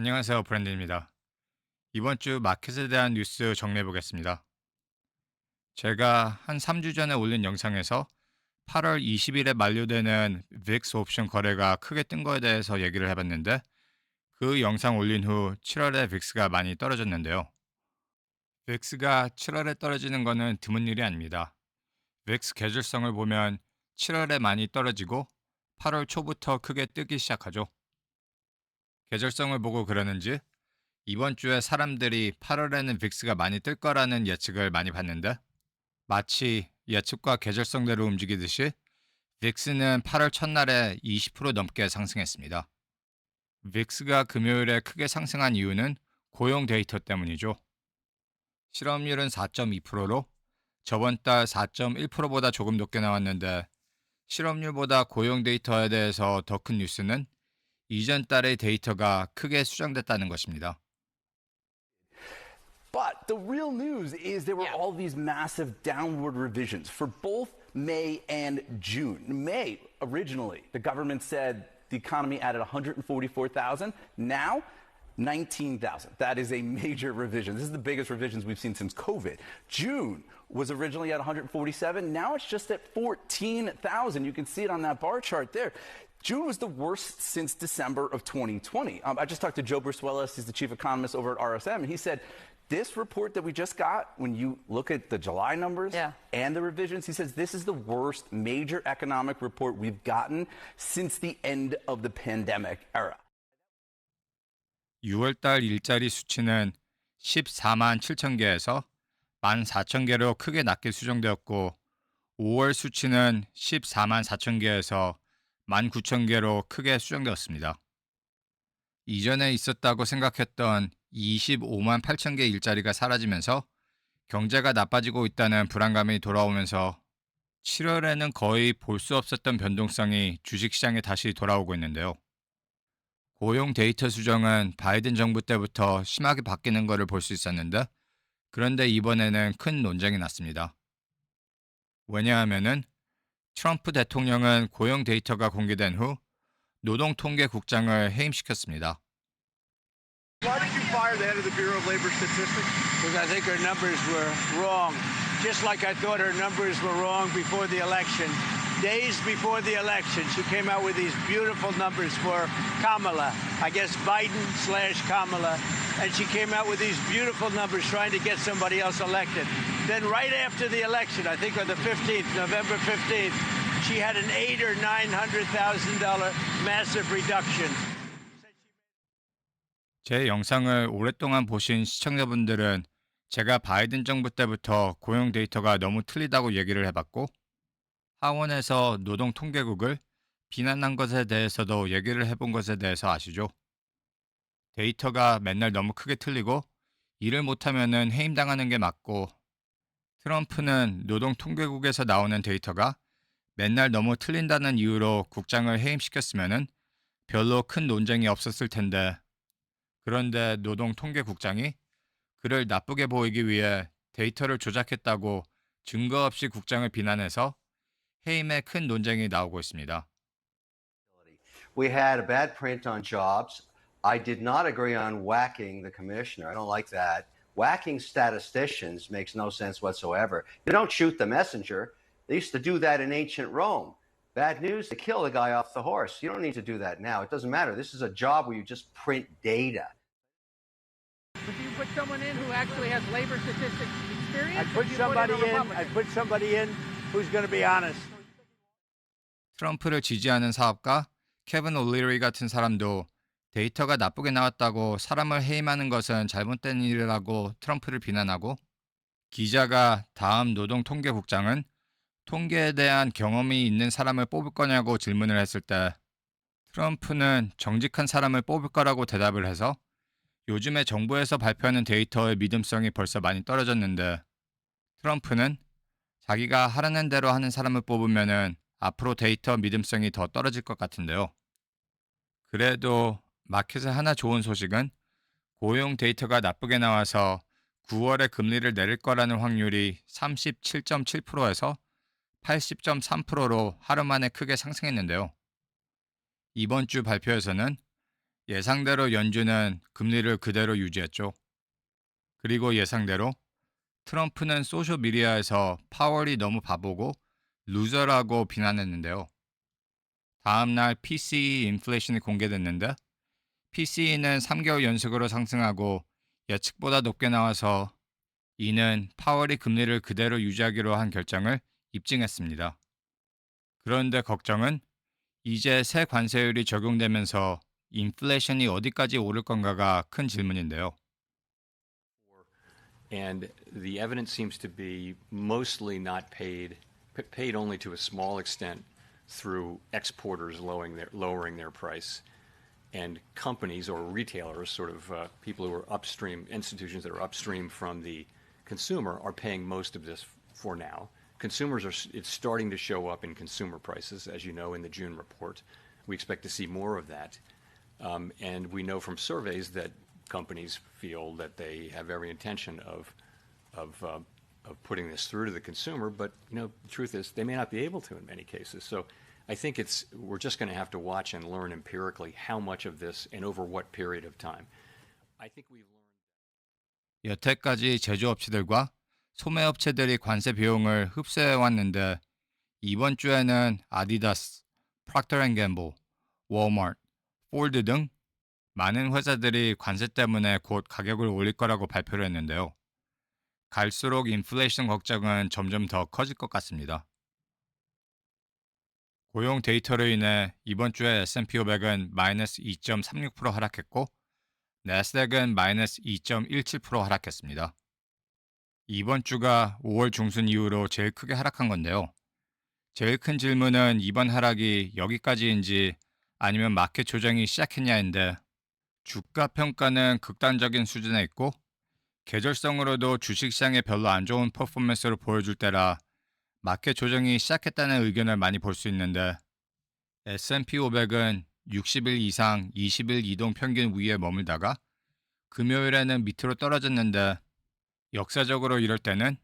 안녕하세요. 브랜드입니다. 이번 주 마켓에 대한 뉴스 정리해 보겠습니다. 제가 한 3주 전에 올린 영상에서 8월 20일에 만료되는 VIX 옵션 거래가 크게 뜬 거에 대해서 얘기를 해봤는데 그 영상 올린 후 7월에 VIX가 많이 떨어졌는데요. VIX가 7월에 떨어지는 거는 드문 일이 아닙니다. VIX 계절성을 보면 7월에 많이 떨어지고 8월 초부터 크게 뜨기 시작하죠. 계절성을 보고 그러는지 이번 주에 사람들이 8월에는 빅스가 많이 뜰 거라는 예측을 많이 봤는데 마치 예측과 계절성대로 움직이듯이 빅스는 8월 첫날에 20% 넘게 상승했습니다. 빅스가 금요일에 크게 상승한 이유는 고용 데이터 때문이죠. 실업률은 4.2%로 저번 달 4.1%보다 조금 높게 나왔는데 실업률보다 고용 데이터에 대해서 더 큰 뉴스는 이전 달의 데이터가 크게 수정됐다는 것입니다. But the real news is there were Yeah. all these massive downward revisions for both May and June. May, originally, the government said the economy added 144,000. Now, 19,000. That is a major revision. This is the biggest revisions we've seen since COVID. June was originally at 147. Now it's just at 14,000. You can see it on that bar chart there. June was the worst since December of 2020. Um, I just talked to Joe Brusuelas. He's the chief economist over at RSM, and he said this report that we just got, when you look at the July numbers Yeah. and the revisions, he says this is the worst major economic report we've gotten since the end of the pandemic era. 6월달 일자리 수치는 14만 7천 개에서 1만 4천 개로 크게 낮게 수정되었고 5월 수치는 14만 4천 개에서 1만 9천 개로 크게 수정되었습니다. 이전에 있었다고 생각했던 25만 8천 개 일자리가 사라지면서 경제가 나빠지고 있다는 불안감이 돌아오면서 7월에는 거의 볼 수 없었던 변동성이 주식시장에 다시 돌아오고 있는데요. 고용 데이터 수정은 바이든 정부 때부터 심하게 바뀌는 것을 볼 수 있었는데 그런데 이번에는 큰 논쟁이 났습니다. 왜냐하면은 트럼프 대통령은 고용 데이터가 공개된 후 노동통계국장을 해임시켰습니다. Why did you fire the head of the Bureau of Labor Statistics? because I think her numbers were wrong. Just like I thought her numbers were wrong before the election. Days before the election, she came out with these beautiful numbers for Kamala. I guess Biden slash Kamala. And she came out with these beautiful numbers trying to get somebody else elected. Then right after the election, I think on the 15th, November 15th, she had an eight or nine hundred thousand dollar massive reduction. 제 영상을 오랫동안 보신 시청자분들은 제가 바이든 정부 때부터 고용 데이터가 너무 틀리다고 얘기를 해봤고 하원에서 노동 통계국을 비난한 것에 대해서도 얘기를 해본 것에 대해서 아시죠? 데이터가 맨날 너무 크게 틀리고 일을 못하면은 해임당하는 게 맞고 트럼프는 노동통계국에서 나오는 데이터가 맨날 너무 틀린다는 이유로 국장을 해임시켰으면은 별로 큰 논쟁이 없었을 텐데 그런데 노동통계국장이 그를 나쁘게 보이기 위해 데이터를 조작했다고 증거 없이 국장을 비난해서 해임에 큰 논쟁이 나오고 있습니다. We had a bad print on jobs. I did not agree on whacking the commissioner. I don't like that. Whacking statisticians makes no sense whatsoever. You don't shoot the messenger. They used to do that in ancient Rome. Bad news, they kill the guy off the horse. You don't need to do that now. It doesn't matter. This is a job where you just print data. But do you put someone in who actually has labor statistics experience? I or put do you somebody in, a in. I Republican? put somebody in who's going to be honest. 트럼프를 지지하는 사업가 케빈 올리리 같은 사람도 데이터가 나쁘게 나왔다고 사람을 해임하는 것은 잘못된 일이라고 트럼프를 비난하고 기자가 다음 노동통계국장은 통계에 대한 경험이 있는 사람을 뽑을 거냐고 질문을 했을 때 트럼프는 정직한 사람을 뽑을 거라고 대답을 해서 요즘에 정부에서 발표하는 데이터의 믿음성이 벌써 많이 떨어졌는데 트럼프는 자기가 하라는 대로 하는 사람을 뽑으면은 앞으로 데이터 믿음성이 더 떨어질 것 같은데요. 그래도 마켓에 하나 좋은 소식은 고용 데이터가 나쁘게 나와서 9월에 금리를 내릴 거라는 확률이 37.7%에서 80.3%로 하루 만에 크게 상승했는데요. 이번 주 발표에서는 예상대로 연준은 금리를 그대로 유지했죠. 그리고 예상대로 트럼프는 소셜미디어에서 파월이 너무 바보고 루저라고 비난했는데요. 다음날 PCE 인플레이션이 공개됐는데 PCE는 3개월 연속으로 상승하고 예측보다 높게 나와서 이는 파월이 금리를 그대로 유지하기로 한 결정을 입증했습니다. 그런데 걱정은 이제 새 관세율이 적용되면서 인플레이션이 어디까지 오를 건가가 큰 질문인데요. and the evidence seems to be mostly not paid, paid only to a small extent through exporters lowering their, lowering their price, and companies or retailers, sort of uh, people who are upstream, institutions that are upstream from the consumer, are paying most of this for now. Consumers are, it's starting to show up in consumer prices, as you know, in the June report. We expect to see more of that. Um, and we know from surveys that companies feel that they have every intention of, of, uh, of putting this through to the consumer, but you know, the truth is they may not be able to in many cases. So I think it's, we're just going to have to watch and learn empirically how much of this and over what period of time. I think we've learned. 여태까지 제조업체들과 소매업체들이 관세 비용을 흡수해 왔는데 이번 주에는 아디다스, 프락터 앤갬보, 워마트, 폴드 등 많은 회사들이 관세 때문에 곧 가격을 올릴 거라고 발표를 했는데요. 갈수록 인플레이션 걱정은 점점 더 커질 것 같습니다. 고용 데이터로 인해 이번 주에 S&P 500은 마이너스 2.36% 하락했고 나스닥은 마이너스 2.17% 하락했습니다. 이번 주가 5월 중순 이후로 제일 크게 하락한 건데요. 제일 큰 질문은 이번 하락이 여기까지인지 아니면 마켓 조정이 시작했냐인데 주가 평가는 극단적인 수준에 있고 계절성으로도 주식시장에 별로 안 좋은 퍼포먼스를 보여줄 때라 마켓 조정이 시작했다는 의견을 많이 볼 수 있는데 S&P 500은 60일 이상 20일 이동 평균 위에 머물다가 금요일에는 밑으로 떨어졌는데 역사적으로 이럴 때는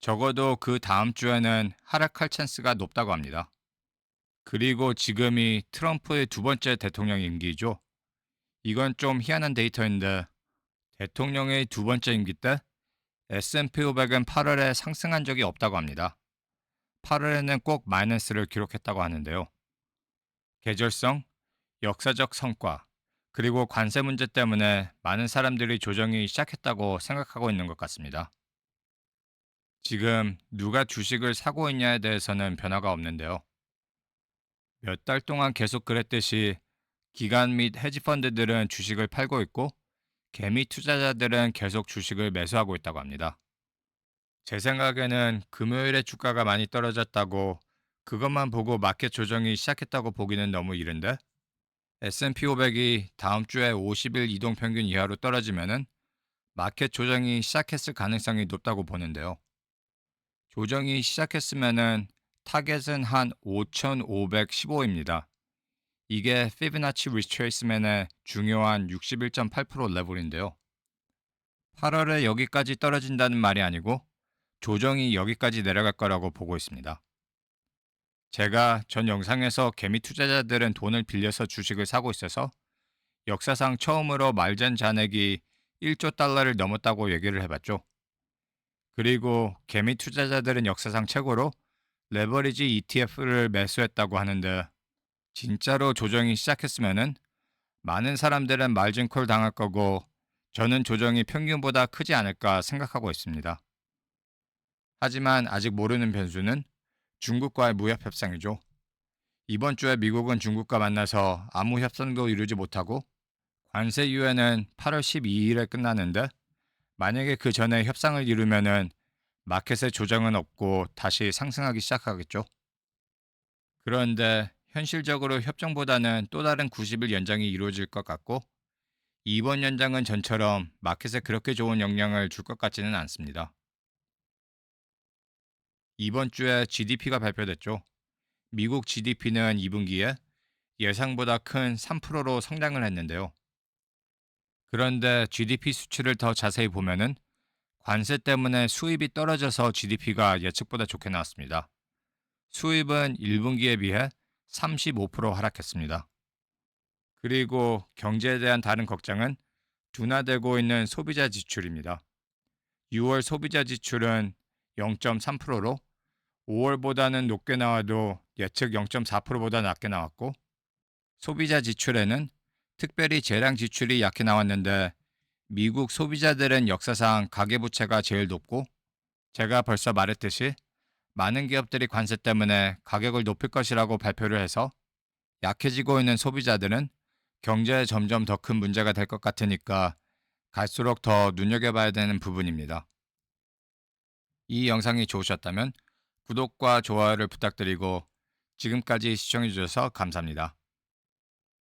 적어도 그 다음 주에는 하락할 찬스가 높다고 합니다. 그리고 지금이 트럼프의 두 번째 대통령 임기죠. 이건 좀 희한한 데이터인데 대통령의 두 번째 임기 때 S&P 500은 8월에 상승한 적이 없다고 합니다. 8월에는 꼭 마이너스를 기록했다고 하는데요. 계절성, 역사적 성과, 그리고 관세 문제 때문에 많은 사람들이 조정이 시작했다고 생각하고 있는 것 같습니다. 지금 누가 주식을 사고 있냐에 대해서는 변화가 없는데요. 몇 달 동안 계속 그랬듯이 기관 및 헤지펀드들은 주식을 팔고 있고 개미 투자자들은 계속 주식을 매수하고 있다고 합니다. 제 생각에는 금요일에 주가가 많이 떨어졌다고 그것만 보고 마켓 조정이 시작했다고 보기는 너무 이른데 S&P 500이 다음 주에 50일 이동 평균 이하로 떨어지면은 마켓 조정이 시작했을 가능성이 높다고 보는데요. 조정이 시작했으면은 타겟은 한 5,515입니다. 이게 피보나치 리트레이스맨의 중요한 61.8% 레벨인데요. 8월에 여기까지 떨어진다는 말이 아니고 조정이 여기까지 내려갈 거라고 보고 있습니다. 제가 전 영상에서 개미 투자자들은 돈을 빌려서 주식을 사고 있어서 역사상 처음으로 말전 잔액이 1조 달러를 넘었다고 얘기를 해봤죠. 그리고 개미 투자자들은 역사상 최고로 레버리지 ETF를 매수했다고 하는데 진짜로 조정이 시작했으면은 많은 사람들은 말진콜 당할 거고 저는 조정이 평균보다 크지 않을까 생각하고 있습니다. 하지만 아직 모르는 변수는 중국과의 무협 협상이죠. 이번 주에 미국은 중국과 만나서 아무 협상도 이루지 못하고 관세 유예는 8월 12일에 끝나는데 만약에 그 전에 협상을 이루면은 마켓의 조정은 없고 다시 상승하기 시작하겠죠. 그런데 현실적으로 협정보다는 또 다른 90일 연장이 이루어질 것 같고 이번 연장은 전처럼 마켓에 그렇게 좋은 영향을 줄 것 같지는 않습니다. 이번 주에 GDP가 발표됐죠. 미국 GDP는 2분기에 예상보다 큰 3%로 성장을 했는데요. 그런데 GDP 수치를 더 자세히 보면은 관세 때문에 수입이 떨어져서 GDP가 예측보다 좋게 나왔습니다. 수입은 1분기에 비해 35% 하락했습니다. 그리고 경제에 대한 다른 걱정은 둔화되고 있는 소비자 지출입니다. 6월 소비자 지출은 0.3%로 5월보다는 높게 나와도 예측 0.4%보다 낮게 나왔고 소비자 지출에는 특별히 재량 지출이 약해 나왔는데 미국 소비자들은 역사상 가계부채가 제일 높고 제가 벌써 말했듯이 많은 기업들이 관세 때문에 가격을 높일 것이라고 발표를 해서 약해지고 있는 소비자들은 경제에 점점 더 큰 문제가 될 것 같으니까 갈수록 더 눈여겨봐야 되는 부분입니다. 이 영상이 좋으셨다면 구독과 좋아요를 부탁드리고 지금까지 시청해주셔서 감사합니다.